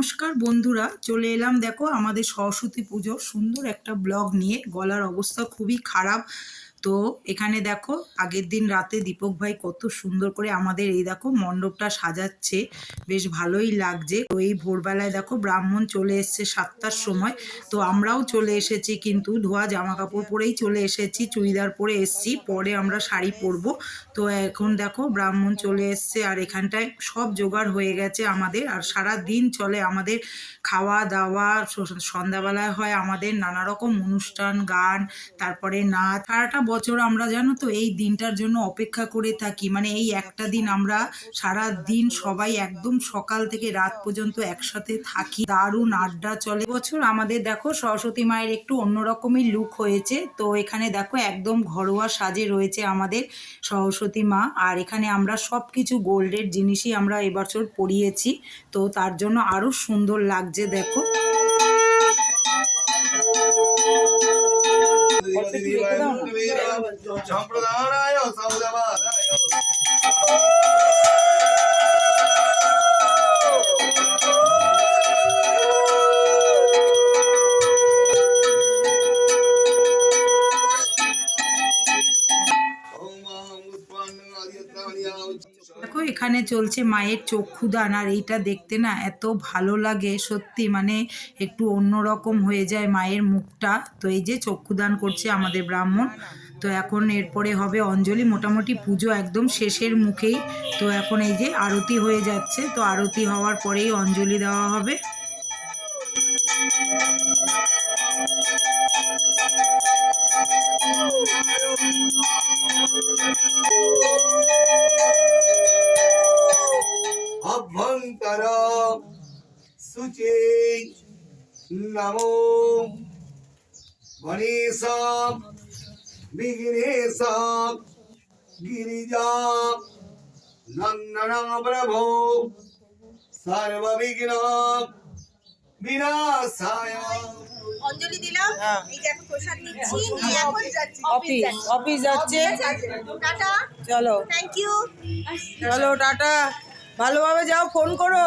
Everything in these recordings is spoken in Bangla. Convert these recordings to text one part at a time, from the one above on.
নমস্কার বন্ধুরা, চলে এলাম দেখো আমাদের সরস্বতী পুজোর সুন্দর একটা ব্লগ নিয়ে। গলার অবস্থা খুবই খারাপ। তো এখানে দেখো, আগের দিন রাতে দীপক ভাই কত সুন্দর করে আমাদের এই দেখো মণ্ডপটা সাজাচ্ছে, বেশ ভালোই লাগছে। তো এই ভোরবেলায় দেখো ব্রাহ্মণ চলে এসছে সাতটার সময়, তো আমরাও চলে এসেছি কিন্তু ধোয়া জামা কাপড় পরেই চলে এসেছি, চুড়িদার পরে এসছি, পরে আমরা শাড়ি পরবো। তো এখন দেখো ব্রাহ্মণ চলে এসছে আর এখানটায় সব জোগাড় হয়ে গেছে আমাদের আর সারা দিন চলে আমাদের খাওয়া দাওয়া সন্ধ্যাবেলায় হয় আমাদের নানা রকম অনুষ্ঠান, গান, তারপরে নাচ, সারাটা বছর আমরা জানো তো, এই দিনটার জন্য অপেক্ষা করে থাকি। মানে এই একটা দিন আমরা সারা দিন সবাই একদম সকাল থেকে রাত পর্যন্ত একসাথে থাকি। দারুণ আড্ডা চলে। বছর আমাদের দেখো সরস্বতী মায়ের একটু অন্যরকমই লুক হয়েছে। তো এখানে দেখো একদম ঘরোয়া সাজে রয়েছে আমাদের সরস্বতী মা। আর এখানে আমরা সব কিছু গোল্ডের জিনিসই আমরা এবছর পরিয়েছি। তো তার জন্য আরও সুন্দর লাগছে দেখো। సంప్రదాయాలు సంప్రదాయాలు দেখো, এখানে চলছে মায়ের চক্ষুদান আর এইটা দেখতে না এত ভালো লাগে, সত্যি। মানে একটু অন্যরকম হয়ে যায় মায়ের মুখটা। তো এই যে চক্ষুদান করছে আমাদের ব্রাহ্মণ। তো এখন এরপরে হবে অঞ্জলি। মোটামুটি পুজো একদম শেষের মুখেই। তো এখন এই যে আরতি হয়ে যাচ্ছে। তো আরতি হওয়ার পরেই অঞ্জলি দেওয়া হবে। সুচে নমো গণেশ বিঘ্নেশ গিরিজা নন্দন প্রভো সর্ববিঘ্ন বিনাশায় অঞ্জলি দিলাম। এই যে এখন প্রসাদ নিচ্ছি নিয়ে এখন যাচ্ছি অফিস অফিস যাচ্ছে। টাটা। চলো। থ্যাংক ইউ চলো টাটা। ভালোভাবে যাও ফোন করো।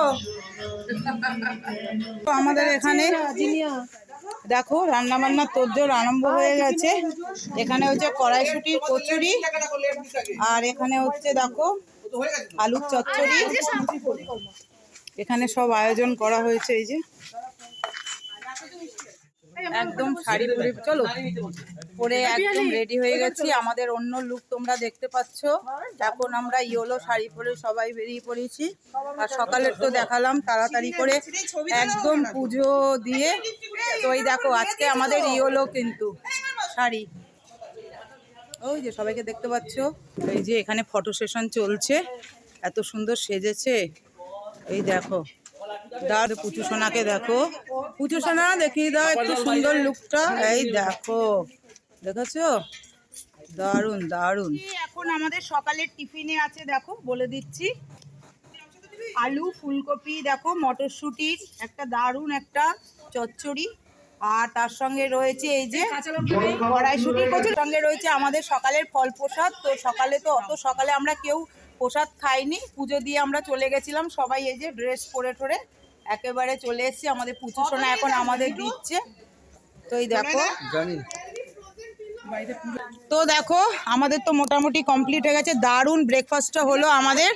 তো আমাদের এখানে দেখো রান্না বান্না তোরজোর আরম্ভ হয়ে গেছে। এখানে হচ্ছে কড়াইশুটির কচুরি আর এখানে হচ্ছে দেখো আলুর চচ্চড়ি। এখানে সব আয়োজন করা হয়েছে এই যে। একদম শাড়ি চলো। পরে একদম রেডি হয়ে গেছি। আমাদের অন্য লুক তোমরা দেখতে পাচ্ছ। এখন আমরা ইয়েলো শাড়ি পরে সবাই বেরিয়ে পড়েছি। আর সকালের তো দেখালাম তাড়াতাড়ি করে একদম পুজো দিয়ে। তো এই দেখো আজকে আমাদের ইয়েলো কিন্তু শাড়ি। ওই যে সবাইকে দেখতে পাচ্ছ এই যে এখানে ফটো সেশন চলছে। এত সুন্দর সেজেছে। এই দেখো দাঁড় পুচু সোনাকে দেখো। পুচু সোনা দেখিয়ে দাও একটু সুন্দর লুকটা এই দেখো। দেখেছ দারুণ দারুণ। এখন আমাদের সকালের টিফিনে আছে দেখো বলে দিচ্ছি। আলু ফুলকপি দেখো মটরশুঁটির একটা দারুণ একটা চচ্চড়ি। আর তার সঙ্গে রয়েছে এই যে কড়াইশুটির কচুর। সঙ্গে রয়েছে আমাদের সকালের ফল প্রসাদ। তো সকালে তো অত সকালে আমরা কেউ প্রসাদ খাইনি। পুজো দিয়ে আমরা চলে গেছিলাম। সবাই এই যে ড্রেস পরে ঠরে একেবারে চলে এসেছি। আমাদের পুজো সোনা এখন আমাদের দিচ্ছে। তো এই দেখো। তো দেখো আমাদের তো মোটামুটি কমপ্লিট হয়ে গেছে। দারুণ ব্রেকফাস্টটা হলো আমাদের।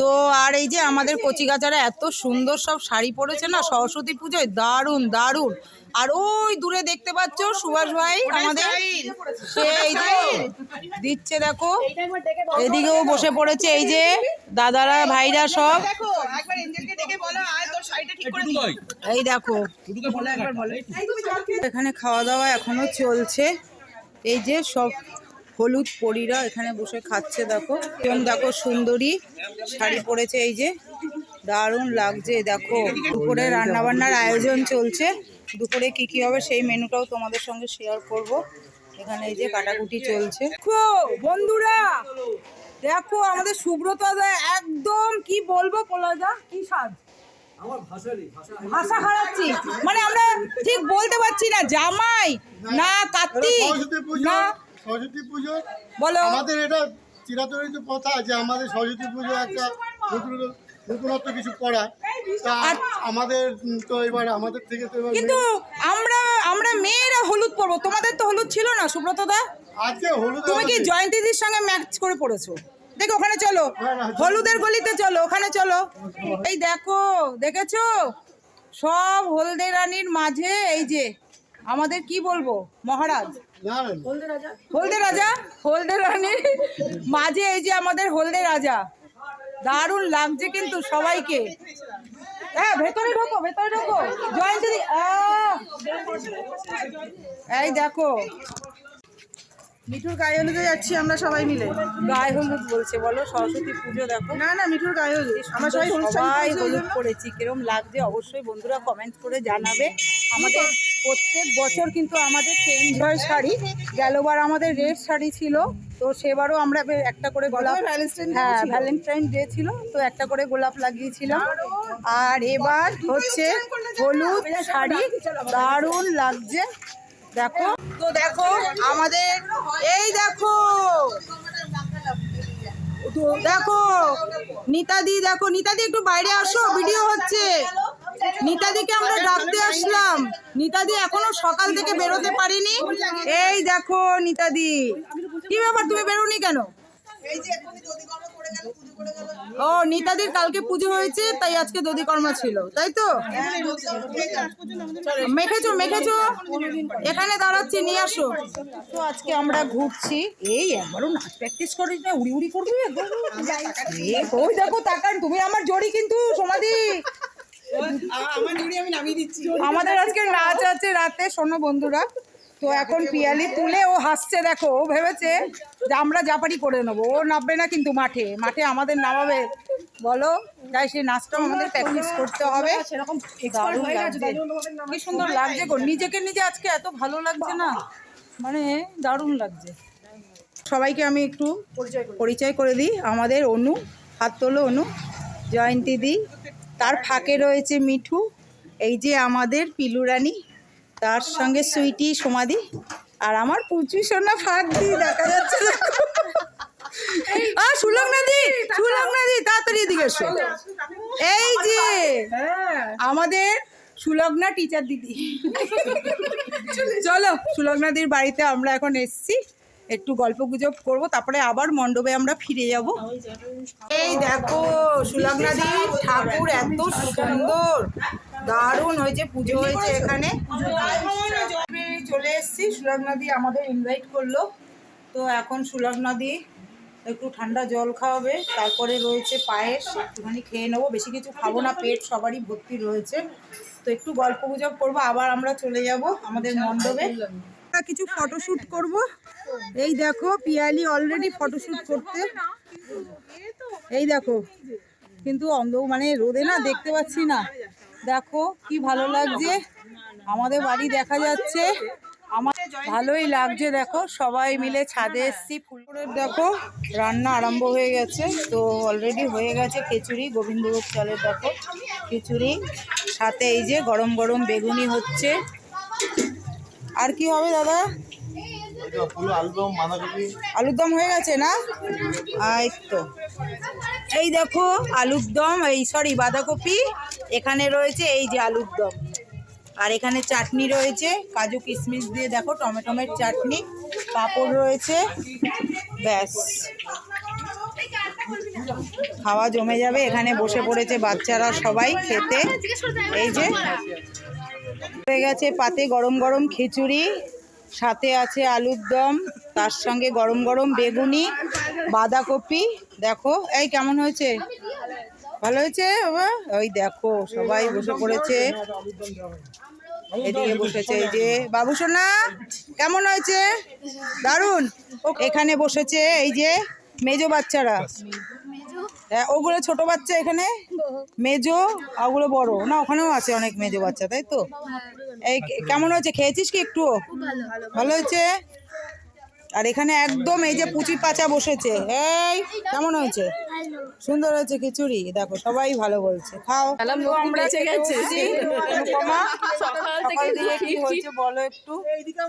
তো আর এই যে আমাদের কচি গাচারা এত সুন্দর সব শাড়ি পরেছে না সরস্বতী পুজোয় দারুণ দারুণ। আর ওই দূরে দেখতে পাচ্ছ সুভাষ ভাই আমাদের? সে এই যে দিচ্ছে দেখো। এদিকেও বসে পড়েছে এই যে দাদারা ভাইরা সব। একবার এঞ্জেলকে ডেকে বলো আয় তোর শাড়িটা ঠিক করে দিই। এই দেখো। এখানে খাওয়া দাওয়া এখনও চলছে। এই যে সব হলুদ পরীরা এখানে বসে খাচ্ছে, দেখো। এবং দেখো, সুন্দরী। শাড়ি পরেছে এই যে। দারুণ লাগছে, দেখো। দুপুরে রান্নাবান্নার আয়োজন চলছে। দুপুরে কি কি হবে সেই মেনুটাও তোমাদের সঙ্গে শেয়ার করব। এখানে এই যে কাটাকুটি চলছে। বন্ধুরা, দেখো আমাদের সুব্রত একদম কি বলব পোলাদা? কি সাজ? ভাষা হারাচ্ছি। মানে আমরা ঠিক বলতে পারছি না জামাই না কার্তিক না। সরস্বতী পুজো। বলো। আমাদের এটা চিরাচরিত কথা যে আমাদের সরস্বতী পুজো একটা নতুনত্ব কিছু করা। আমাদের তো এবার আমাদের থেকে তো কিন্তু আমরা আমরা মেয়েরা হলুদ পরবো। তোমাদের তো হলুদ ছিল না সুব্রত দা? আজকে হলুদ তুমি কি জয়ন্তীদির সঙ্গে ম্যাচ করে পড়েছো? দেখো ওখানে চলো। হলুদের গলিতে চলো ওখানে চলো। এই দেখো দেখেছ? সব হলদে রানীর মাঝে এই যে আমাদের কি বলব? মহারাজ। হলদে রাজা? হলদে রানীর মাঝে এই যে আমাদের হলদে রাজা। দারুণ লাগছে কিন্তু সবাইকে। হ্যাঁ ভেতরে ঢোকো ভেতরে ঢোকো। জয়ন্তী এই দেখো মিঠুর গায়ে হলুদে যাচ্ছি আমরা সবাই মিলে। গায়ে হলুদ বলছে বলো সরস্বতী পুজো দেখো। না না মিঠুর গায়ে হলুদ। আমরা সবাই সবাই হলুদ জন্য। কিরম লাগছে অবশ্যই বন্ধুরা কমেন্ট করে জানাবে। আমাদের প্রত্যেক বছর কিন্তু আমাদের চেঞ্জ হয় শাড়ি। গেলবার আমাদের রেড শাড়ি ছিল তো সেবারও আমরা একটা করে গোলাপ হ্যাঁ। ভ্যালেন্টাইন ডে ছিল তো একটা করে গোলাপ লাগিয়েছিলাম। আর এবার হচ্ছে হলুদ শাড়ি দারুণ লাগছে। দেখো। তো দেখো, আমাদের এই দেখো। দেখো, নিতাদি দেখো, নিতাদি একটু বাইরে আসো ভিডিও হচ্ছে। নিতাদিকে আমরা ডাকতে আসলাম। নিতাদি এখনও সকাল থেকে বেরোতে পারিনি। এই দেখো, নিতাদি। কি ব্যাপার, তুমি বেরোনি কেন? ও নিতাদির কালকে পুজো হয়েছে তাই আজকে দধিকর্মা ছিল তাই তো? মেখেছো মেখেছো? এখানে দাঁড়াচ্ছি নিয়ে আসো। তো আজকে আমরা ঘুরছি। এই একবারও নাচ প্র্যাকটিস করিস না উড়ি উড়ি করবি ওই দেখো তাকান তুমি আমার জড়ি কিন্তু সমাধি আমাদের আজকে নাচ আছে রাতে শোনো বন্ধুরা। তো এখন পিয়ালি তুলে ও হাসছে দেখো ও ভেবেছে যে আমরা জাপারি করে নেব। ও নামবে না কিন্তু মাঠে। মাঠে আমাদের নামাবে। বলো তাই সেই নাচটাও আমাদের প্র্যাকটিস করতে হবে। কি সুন্দর লাগছে গো। নিজেকে নিজে আজকে এত ভালো লাগছে না। মানে দারুণ লাগছে। সবাইকে আমি একটু পরিচয় করে দিই। আমাদের অনু হাত তোলো অনু জয়ন্তী দি। তার ফাঁকে রয়েছে মিঠু। এই যে আমাদের পিলুরানি তার সঙ্গে সুইটি সমাধি। আর আমার পুচু সোনা ফাঁক দিয়ে দেখা যাচ্ছে। আ সুলগ নদী সুলগ নদী তাড়াতাড়ি এদিকে এসো। এই যে, আমাদের সুলগ্না টিচার দিদি। চলো সুলগ্নাদির বাড়িতে আমরা এখন এসছি। একটু গল্প গুজব করব, তারপরে আবার মণ্ডপে আমরা ফিরে যাব। এই দেখো সুলগ্নাদি ঠাকুর এত সুন্দর। দারুণ হয়েছে পুজো হয়েছে। এখানে চলে এসছি নদী আমাদের ইনভাইট করল। তো এখন সুলভ নদী একটু ঠান্ডা জল খাওয়াবে তারপরে রয়েছে পায়েস একটুখানি খেয়ে নেব। বেশি কিছু খাব না পেট সবারই ভর্তি রয়েছে। তো একটু গল্প গুজব করব আবার আমরা চলে যাব আমাদের মণ্ডপে। আমরা কিছু ফটোশ্যুট করব। এই দেখো পিয়ালি অলরেডি ফটোশ্যুট করতে। এই দেখো কিন্তু অন্ধ মানে রোদে না দেখতে পাচ্ছি না। দেখো কি ভালো লাগছে। আমাদের বাড়ি দেখা যাচ্ছে। আমার ভালোই লাগছে, দেখো। সবাই মিলে ছাদে এসছি ফুলপুরের দেখো, রান্না আরম্ভ হয়ে গেছে। তো অলরেডি হয়ে গেছে খিচুড়ি, গোবিন্দভোগ চালের দেখো খিচুড়ি। সাথে এই যে গরম গরম বেগুনি হচ্ছে। আর কি হবে দাদা? আলুর দম হয়ে গেছে না? এই তো। এই দেখো, আলুর দম, এই সরি বাঁধাকপি। এখানে রয়েছে এই যে আলুর দম। আর এখানে চাটনি রয়েছে, কাজু কিশমিশ দিয়ে দেখো, টমেটোমের চাটনি, পাঁপড় রয়েছে, ব্যাস। খাওয়া জমে যাবে, এখানে বসে পড়েছে বাচ্চারা সবাই খেতে। এই যে হয়ে গেছে পাতে গরম গরম খিচুড়ি, সাথে আছে আলুর দম, তার সঙ্গে গরম গরম বেগুনি, বাঁধাকপি, দেখো, এই কেমন হয়েছে? ভালো হয়েছে বাবা? ওই দেখো সবাই বসে পড়েছে। এদিকে বসেছে এই যে বাবু সোনা কেমন হয়েছে? দারুণ। এখানে বসেছে এই যে মেজো বাচ্চারা। হ্যাঁ, ওগুলো ছোট বাচ্চা এখানে? মেজো ওগুলো বড়। না ওখানেও আছে অনেক মেজো বাচ্চা তাই তো? এই কেমন হয়েছে? খেয়েছিস কি একটু ভালো হয়েছে? আর এখানে একদম এই যে পুচি পাচা বসেছে। এই কেমন হয়েছে? সুন্দর হয়েছে খিচুড়ি। দেখো সবাই ভালো বলছে। খাও। সকাল থেকে কি হয়েছে বলো একটু।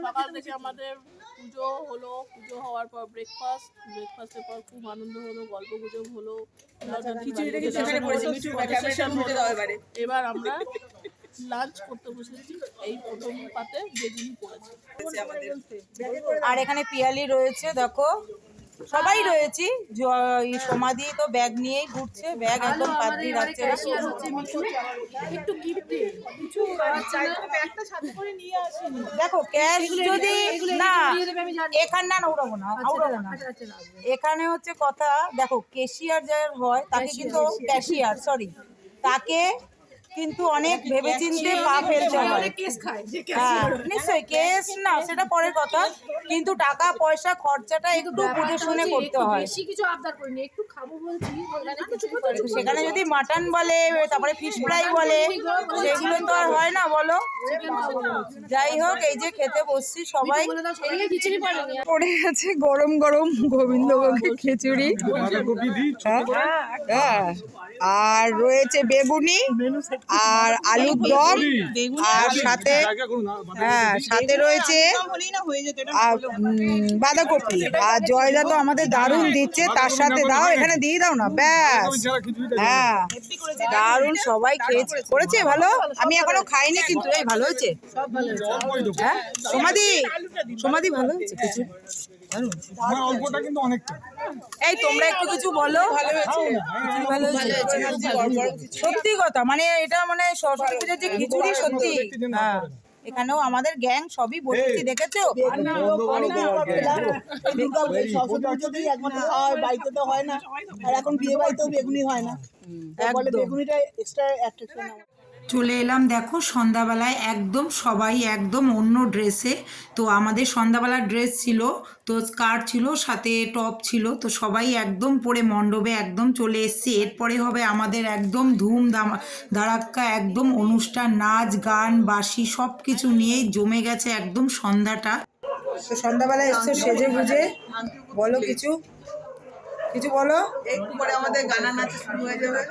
সকাল থেকে আমাদের পুজো হলো। পুজো হওয়ার পর ব্রেকফাস্ট ব্রেকফাস্টের পর খুব আনন্দ হলো গল্প গুজব হলো। এবার আমরা লাঞ্চ করতে বসেছি এই প্রথম পাতে বেগুনি পড়েছে। আর এখানে পিয়ালি রয়েছে দেখো। সবাই রয়েছি সমাধি তো ব্যাগ নিয়েই ঘুরছে ব্যাগ একদম পাত্রি রাখছে দেখো ক্যাশ যদি না এখানে না না উড়াবো না উড়াবো না। এখানে হচ্ছে কথা দেখো কেশিয়ার যার হয় তাকে কিন্তু ক্যাশিয়ার। সরি তাকে কিন্তু অনেক ভেবেচিন্তে পা ফেলতে হয় হ্যাঁ নিশ্চয়ই কেস না সেটা পরের কথা কিন্তু টাকা পয়সা খরচাটা একটু বুঝে শুনে করতে হয় বেশি কিছু আবদার করিনি একটু খাব বলছি ওখানে কিছু করে তো সেখানে যদি মাটন বলে তারপরে ফিশ ফ্রাই বলে সেগুলো তো আর হয় না বলো যাই হোক এই যে খেতে বসছি সবাই পড়ে আছে গরম গরম গোবিন্দভোগের খিচুড়ি হ্যাঁ, হ্যাঁ। আর রয়েছে বেগুনি আর আলুর দম আর সাথে হ্যাঁ সাথে রয়েছে হয়ে যেত এটা আর উম, বাঁধাকপি। আর জয়দা তো আমাদের দারুণ। দিচ্ছে তার সাথে দাও এখানে দিয়ে দাও না ব্যাস। হ্যাঁ। দারুণ সবাই খেয়েছে করেছে। ভালো আমি এখনও খাইনি কিন্তু এই ভালো হয়েছে। হ্যাঁ সমাধি সমাধি ভালো হয়েছে কিছু এই তোমরা একটু কিছু বলো। সত্যি কথা। মানে এটা মানে সরস্বতী পুজোর যে খিচুড়ি সত্যি। হ্যাঁ। এখানেও আমাদের গ্যাং সবই বসেছি দেখেছ? হয় বাড়িতে তো হয় না। আর এখন বিয়ে বাড়িতেও বেগুনি হয় না। বেগুনিটা এক্সট্রা অ্যাট্রাকশন চলে এলাম। দেখো, সন্ধ্যাবেলায় একদম সবাই একদম অন্য ড্রেসে তো আমাদের সন্ধ্যাবেলার ড্রেস ছিল, তো স্কার্ট ছিল, সাথে টপ ছিল। তো সবাই একদম পরে মণ্ডপে একদম চলে এসেছি। এরপরে হবে আমাদের একদম ধুম ধারাক্কা, একদম অনুষ্ঠান, নাচ, গান বাসি সব কিছু নিয়েই জমে গেছে একদম সন্ধ্যাটা। সন্ধ্যাবেলায় এসছো সেজে গুজে বলো কিছু। কিছু বলো? একটু পরে আমাদের গানা নাচ শুরু হয়ে যাবে।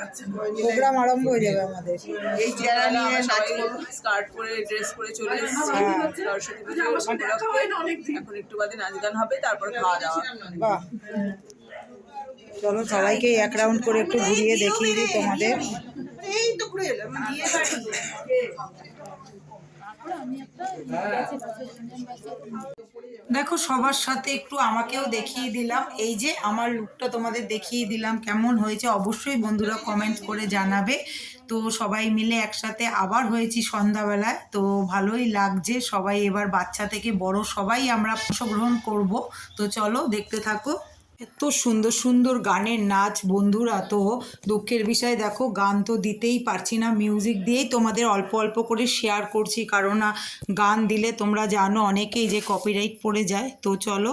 প্রোগ্রাম আরম্ভ হয়ে যাবে আমাদের। এই চেহারা নিয়ে নাচবো স্কার্ট পরে ড্রেস পরে চলে এসেছি। হ্যাঁ। সরস্বতী পুজো এখন একটু বাদে নাচ গান হবে তারপর খাওয়া দাওয়া। বাহ। চলো সবাইকে এক রাউন্ড করে একটু ঘুরিয়ে দেখিয়ে দিই তোমাদের। এই তো ঘুরে এলাম। দিয়ে দেখো, সবার সাথে একটু আমাকেও দেখিয়ে দিলাম। এই যে আমার লুকটা তোমাদের দেখিয়ে দিলাম, কেমন হয়েছে অবশ্যই বন্ধুরা কমেন্ট করে জানাবে। তো সবাই মিলে একসাথে আবার হয়েছি সন্ধ্যাবেলায়। তো ভালোই লাগছে, সবাই এবার বাচ্চা থেকে বড় সবাই আমরা অংশগ্রহণ করব। তো চলো, দেখতে থাকো। এত সুন্দর সুন্দর গানের নাচ, বন্ধুরা তো দুঃখের বিষয়, দেখো গান তো দিতেই পারছি না মিউজিক দিয়েই, তোমাদের অল্প অল্প করে শেয়ার করছি কারণ গান দিলে তোমরা জানো অনেকেই যে কপিরাইট পড়ে যায়, তো চলো।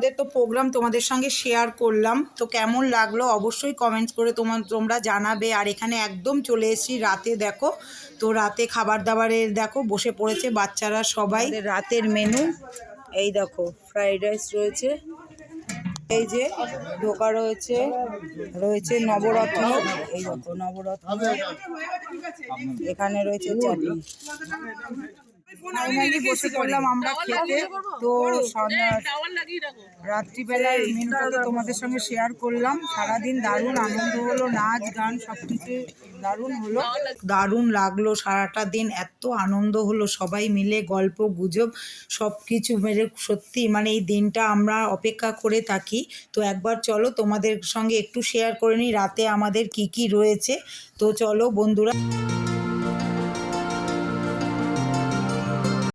আমাদের তো প্রোগ্রাম তোমাদের সঙ্গে শেয়ার করলাম। তো কেমন লাগল অবশ্যই কমেন্টস করে তোমার তোমরা জানাবে। আর এখানে একদম চলে এসেছি রাতে, দেখো। তো রাতে খাবার দাবারের দেখো, বসে পড়েছে বাচ্চারা সবাই। রাতের মেনু এই দেখো ফ্রাইড রাইস রয়েছে। এই যে, ঢোকা রয়েছে রয়েছে নবরত্ন। এই দেখো, নবরত্ন। এখানে রয়েছে চাটনি। বসে পড়লাম আমরা খেতে। তো সন্ধ্যা- তো তোমাদের সঙ্গে শেয়ার করলাম। সারাদিন দারুণ আনন্দ হলো নাচ গান সব কিছু দারুণ হলো। দারুণ লাগল সারাটা দিন এত আনন্দ হলো সবাই মিলে গল্প গুজব সব কিছু মেরে সত্যি মানে এই দিনটা আমরা অপেক্ষা করে থাকি। তো একবার চলো তোমাদের সঙ্গে একটু শেয়ার করে নিই রাতে আমাদের কি কি রয়েছে। তো চলো বন্ধুরা।